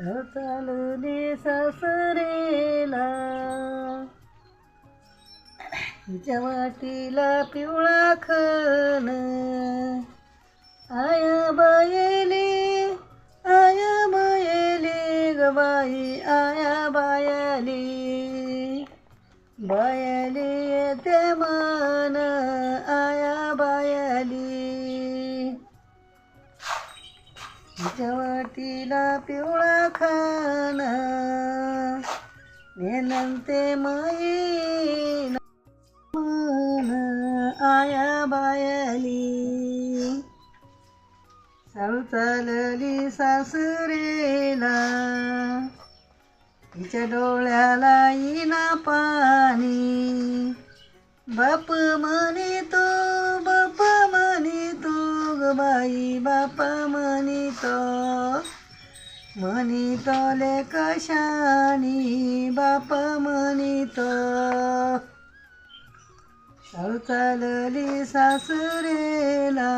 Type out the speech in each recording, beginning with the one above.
चालले सासरेला. जवाटीला वाटीला पिवळा खण. आया बायली आया बायली गबाई आया बायली. बायली येते मन आया बायली. हिच्या वाटीला पिवळा खान. नेनंते माई मन आया बायली. चालू चालली सासरेला. तिच्या डोळ्याला येईना पाणी. बाप म्हणे तो बाप म्हणे तो ग बाई बापा. मनी तोले कशानी बाप म्हणे तो चालली सासरेला.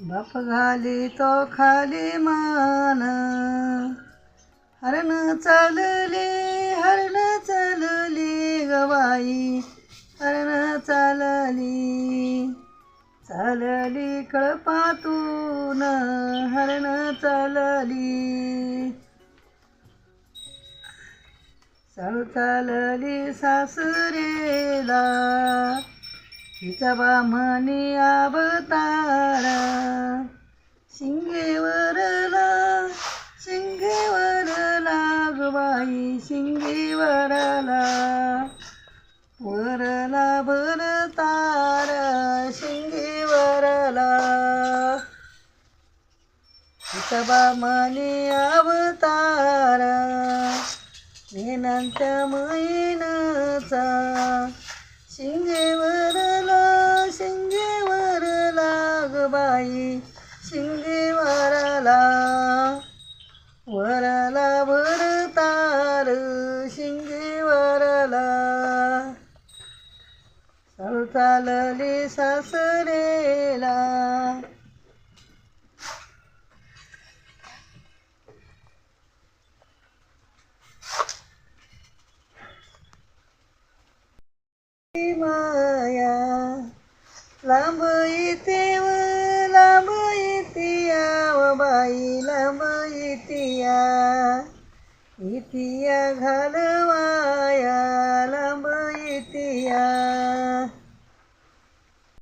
बाप घाली तो खाली मान. हरण चालली हरण चालली गवाई. हरण चालली चालली कळपातून हरण चालली. चालू चालली सासरेला. तिचा बामणी अवतारा. शिंगेवरला शिंगेवरला गबाई शिंगेवरला. तिचा अवतार अवतारा नेनंत मैनचा शिंगेवरला वर लाग बाई शिंगेवरला. वरला वर तार शिंगेवरला. चालू चालली सासरेला. माया लांब येते व लांब येतिया व बाई लांब येतिया इतिया घालवाया